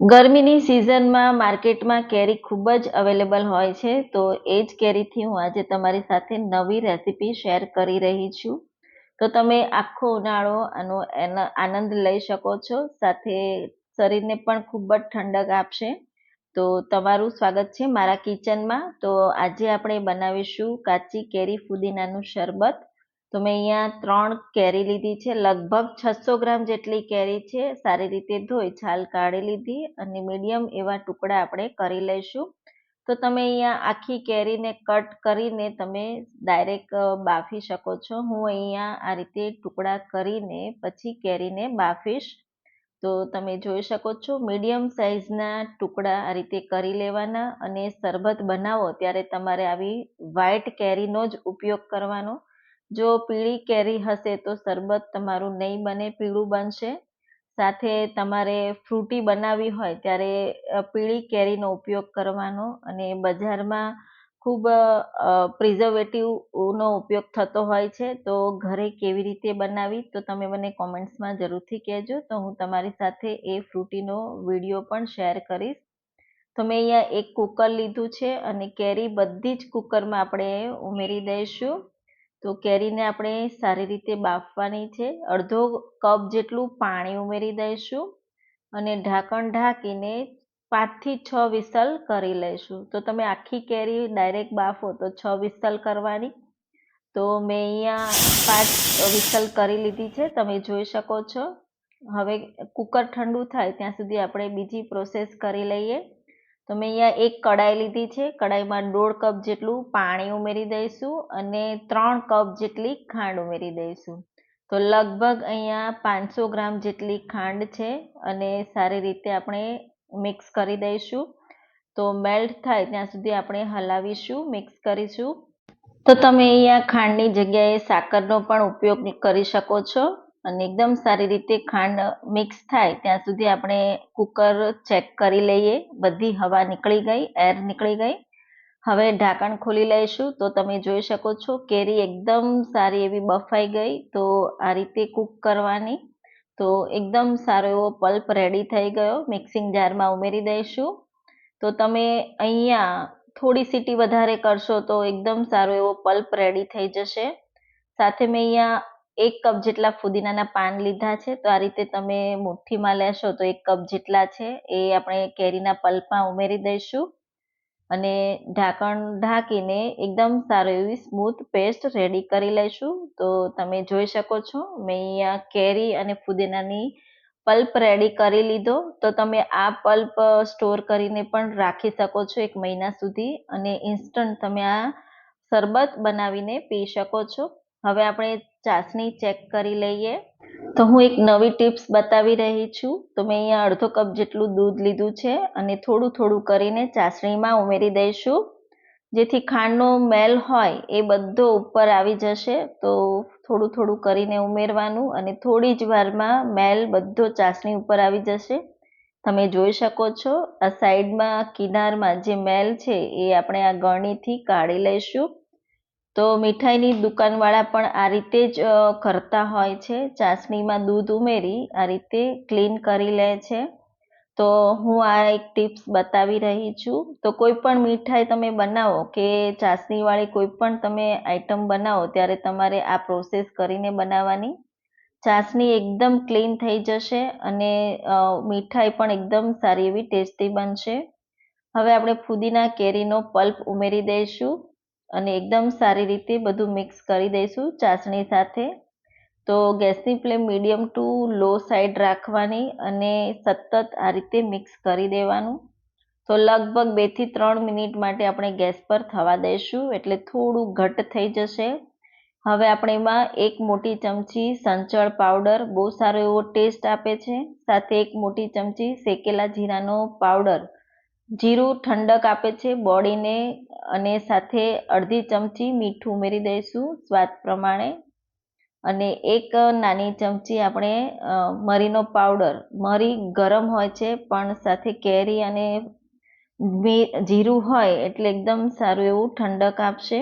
ગરમીની સિઝનમાં માર્કેટમાં કેરી ખૂબ જ અવેલેબલ હોય છે, તો એ જ કેરીથી હું આજે તમારી સાથે નવી રેસીપી શેર કરી રહી છું. તો તમે આખો ઉનાળો આનો એનો, આનંદ લઈ શકો છો, સાથે શરીરને પણ ખૂબ જ ઠંડક આપશે. તો તમારું સ્વાગત છે મારા કિચનમાં તો આજે આપણે બનાવીશું કાચી કેરી ફુદીનાનું શરબત. તો મેં અહીંયા ત્રણ કેરી લીધી છે. લગભગ છસો ગ્રામ જેટલી કેરી છે. સારી રીતે ધોઈ, છાલ કાઢી લીધી અને મીડિયમ એવા ટુકડા આપણે કરી લઈશું. તો તમે અહીંયા આખી કેરીને કટ કરીને તમે ડાયરેક્ટ બાફી શકો છો. હું અહીંયા આ રીતે ટુકડા કરીને પછી કેરીને બાફીશ. તો તમે જોઈ શકો છો, મીડિયમ સાઇઝના ટુકડા આ રીતે કરી લેવાના અને શરબત બનાવો ત્યારે તમારે આવી વ્હાઇટ કેરીનો જ ઉપયોગ કરવાનો. જો પીળી કેરી હશે તો શરબત તમારું નહીં બને, પીળું બનશે. સાથે તમારે ફ્રૂટી બનાવવી હોય ત્યારે પીળી કેરીનો ઉપયોગ કરવાનો અને બજારમાં ખૂબ પ્રિઝર્વેટિવનો ઉપયોગ થતો હોય છે, તો ઘરે કેવી રીતે બનાવી તો તમે મને કોમેન્ટ્સમાં જરૂરથી કહેજો. તો હું તમારી સાથે એ ફ્રૂટીનો વીડિયો પણ શેર કરીશ. તો મેં અહીંયા એક કુકર લીધું છે અને કેરી બધી જ કુકરમાં આપણે ઉમેરી દઈશું. તો કેરીને આપણે સારી રીતે બાફવાની છે. અડધો કપ જેટલું પાણી ઉમેરી દઈશું અને ઢાંકણ ઢાંકીને પાંચથી છ વિસલ કરી લઈશું. તો તમે આખી કેરી ડાયરેક્ટ બાફો તો છ વિસલ કરવાની. તો મેં અહીંયા પાંચ વિસલ કરી લીધી છે. તમે જોઈ શકો છો. હવે કુકર ઠંડુ થાય ત્યાં સુધી આપણે બીજી પ્રોસેસ કરી લઈએ. તો મેં અહીંયા એક કડાઈ લીધી છે. કડાઈમાં દોઢ કપ જેટલું પાણી ઉમેરી દઈશું અને ત્રણ કપ જેટલી ખાંડ ઉમેરી દઈશું. તો લગભગ અહીંયા પાંચસો ગ્રામ જેટલી ખાંડ છે અને સારી રીતે આપણે મિક્સ કરી દઈશું. તો મેલ્ટ થાય ત્યાં સુધી આપણે હલાવીશું, મિક્સ કરીશું. તો તમે અહીંયા ખાંડની જગ્યાએ સાકરનો પણ ઉપયોગ કરી શકો છો. અને એકદમ સારી રીતે ખાંડ મિક્સ થાય, ત્યાં સુધી આપણે કુકર ચેક કરી લઈએ. બધી હવા નીકળી ગઈ એર નીકળી ગઈ. હવે ઢાંકણ ખોલી લઈશું. તો તમે જોઈ શકો છો, કેરી એકદમ સારી એવી બફાઈ ગઈ. તો આ રીતે કૂક કરવાની. તો એકદમ સારો એવો પલ્પ રેડી થઈ ગયો. મિક્સિંગ જારમાં ઉમેરી દઈશું. તો તમે અહીંયા થોડી સીટી વધારે કરશો તો એકદમ સારો એવો પલ્પ રેડી થઈ જશે. સાથે મેં અહીંયા એક કપ જેટલા ફુદીનાના પાન લીધા છે, તો આ રીતે તમે મુઠ્ઠીમાં લેશો તો એક કપ જેટલા છે, એ આપણે કેરીના પલ્પમાં ઉમેરી દઈશું. અને ઢાંકણ ઢાંકીને એકદમ સારો એવી સ્મૂથ પેસ્ટ રેડી કરી લઈશું. તો તમે જોઈ શકો છો, મેં અહીંયા કેરી અને ફુદીનાની પલ્પ રેડી કરી લીધો. તો તમે આ પલ્પ સ્ટોર કરીને પણ રાખી શકો છો એક મહિના સુધી અને ઇન્સ્ટન્ટ તમે આ શરબત બનાવીને પી શકો છો. હવે આપણે ચાસણી ચેક કરી લઈએ. તો હું એક નવી ટિપ્સ બતાવી રહી છું. તો મેં અહીંયા અડધો કપ જેટલું દૂધ લીધું છે અને થોડું થોડું કરીને ચાસણીમાં ઉમેરી દઈશું. જેથી ખાંડનો મેલ હોય એ બધો ઉપર આવી જશે. તો થોડું થોડું કરીને ઉમેરવાનું અને થોડી જ વારમાં મેલ બધો ચાસણી ઉપર આવી જશે. તમે જોઈ શકો છો, આ સાઈડમાં કિનારમાં જે મેલ છે એ આપણે આ ગળણીથી કાઢી લઈશું. તો મીઠાઈની દુકાનવાળા પણ આ રીતે જ કરતા હોય છે. ચાસણીમાં દૂધ ઉમેરી આ રીતે ક્લીન કરી લે છે. તો હું આ એક ટિપ્સ બતાવી રહી છું. તો કોઈ પણ મીઠાઈ તમે બનાવો કે ચાસણીવાળી કોઈ પણ તમે આઈટમ બનાવો ત્યારે તમારે આ પ્રોસેસ કરીને બનાવવાની. ચાસણી એકદમ ક્લીન થઈ જશે અને મીઠાઈ પણ એકદમ સારી એવી ટેસ્ટી બનશે. હવે આપણે ફુદીના કેરીનો પલ્પ ઉમેરી દઈશું. અને એકદમ સારી રીતે બધું મિક્સ કરી દઈશું ચાસણી સાથે. તો ગેસની flame medium to low side રાખવાની અને સતત આ રીતે મિક્સ કરી દેવાનું. તો લગભગ બેથી ત્રણ મિનિટ માટે આપણે ગેસ પર થવા દઈશું, એટલે થોડું ઘટ થઈ જશે. હવે આપણે એમાં એક મોટી ચમચી સંચળ પાવડર બહુ સારો એવો ટેસ્ટ આપે છે. સાથે એક મોટી ચમચી શેકેલા જીરાનો પાવડર જીરું ઠંડક આપે છે બોડીને અને સાથે અડધી ચમચી મીઠું ઉમેરી દઈશું સ્વાદ પ્રમાણે. અને એક નાની ચમચી આપણે મરીનો પાવડર. મરી ગરમ હોય છે, પણ સાથે કેરી અને જીરું હોય એટલે એકદમ સારું એવું ઠંડક આપશે.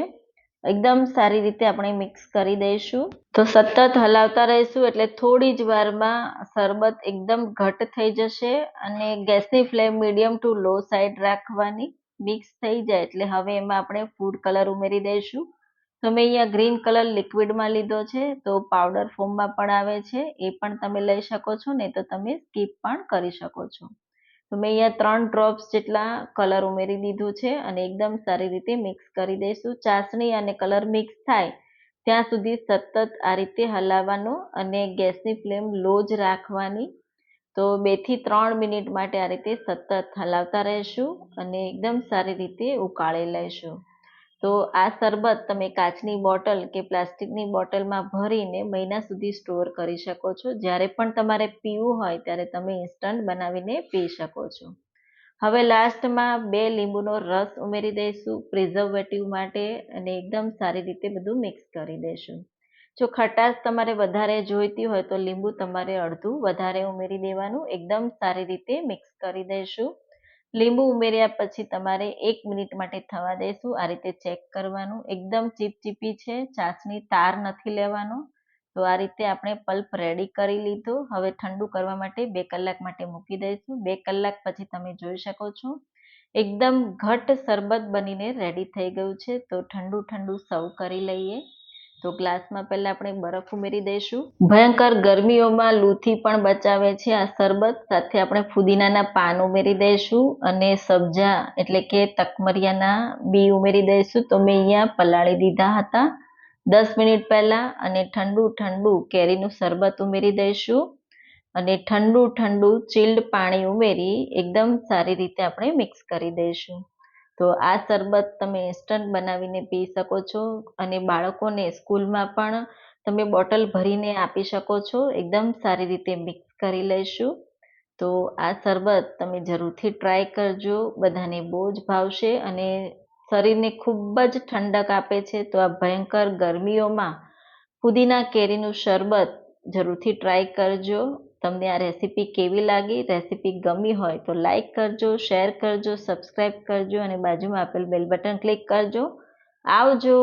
એકદમ સારી રીતે આપણે મિક્સ કરી દઈશું. તો સતત હલાવતા રહીશું એટલે થોડી જ વારમાં શરબત એકદમ ઘટ થઈ જશે અને ગેસની flame medium to low side રાખવાની. મિક્સ થઈ જાય એટલે હવે એમાં આપણે ફૂડ કલર ઉમેરી દઈશું. તો મેં અહીંયા ગ્રીન કલર લિક્વિડમાં લીધો છે, તો પાવડર ફોર્મમાં પણ આવે છે. એ પણ તમે લઈ શકો છો ને તો તમે સ્કીપ પણ કરી શકો છો. તો મેં અહીંયા ત્રણ ડ્રોપ્સ જેટલા કલર ઉમેરી દીધું છે અને એકદમ સારી રીતે મિક્સ કરી દઈશું. ચાસણી અને કલર મિક્સ થાય, ત્યાં સુધી સતત આ રીતે હલાવવાનું અને ગેસની ફ્લેમ લો જ રાખવાની. તો બેથી ત્રણ મિનિટ માટે આ રીતે સતત હલાવતા રહેશું અને એકદમ સારી રીતે ઉકાળી લઈશું તો આ શરબત તમે કાચની બોટલ કે પ્લાસ્ટિકની બોટલમાં ભરીને મહિના સુધી સ્ટોર કરી શકો છો. જ્યારે પણ તમારે પીવું હોય ત્યારે તમે ઇન્સ્ટન્ટ બનાવીને પી શકો છો. હવે લાસ્ટમાં બે લીંબુનો રસ ઉમેરી દઈશું, પ્રિઝર્વેટિવ માટે અને એકદમ સારી રીતે બધું મિક્સ કરી દઈશું. જો ખટાશ તમારે વધારે જોઈતી હોય તો લીંબુ તમારે અડધું વધારે ઉમેરી દેવાનું. એકદમ સારી રીતે મિક્સ કરી દઈશું લીંબુ ઉમેર્યા પછી તમારે એક મિનિટ માટે થવા દઈશું આ રીતે ચેક કરવાનું. એકદમ ચીપચીપી છે. ચાસણી તાર નથી લેવાનો. તો આ રીતે આપણે પલ્પ રેડી કરી લીધો. હવે ઠંડુ કરવા માટે બે કલાક માટે મૂકી દઈશું. બે કલાક પછી તમે જોઈ શકો છો. એકદમ ઘટ શરબત બનીને રેડી થઈ ગયું છે. તો ઠંડુ ઠંડુ સર્વ કરી લઈએ. તો ગ્લાસમાં પહેલા આપણે બરફ ઉમેરી દઈશું. ભયંકર ગરમીઓમાં લૂથી પણ બચાવે છે આ શરબત. સાથે આપણે ફુદીનાના પાન ઉમેરી દઈશું અને સબ્જા એટલે કે તકમરિયાના બી ઉમેરી દઈશું. તો મેં અહીંયા પલાળી દીધા હતા. દસ મિનિટ પહેલાં અને ઠંડુ ઠંડુ કેરીનું શરબત ઉમેરી દઈશું. અને ઠંડુ ઠંડુ ચિલ્ડ પાણી ઉમેરી એકદમ સારી રીતે આપણે મિક્સ કરી દઈશું. તો આ શરબત તમે ઇન્સ્ટન્ટ બનાવીને પી શકો છો અને બાળકોને સ્કૂલમાં પણ તમે બોટલ ભરીને આપી શકો છો. એકદમ સારી રીતે મિક્સ કરી લઈશું તો આ શરબત તમે જરૂરથી ટ્રાય કરજો. બધાને બહુ જ ભાવશે અને શરીરને ખૂબ જ ઠંડક આપે છે. તો આ ભયંકર ગરમીઓમાં પુદીના કેરીનું શરબત જરૂરથી ટ્રાય કરજો. તમને આ રેસીપી કેવી લાગી? રેસીપી ગમી હોય તો લાઈક કરજો શેર કરજો સબસ્ક્રાઈબ કરજો અને બાજુમાં આપેલ બેલ બટન ક્લિક કરજો. આવજો!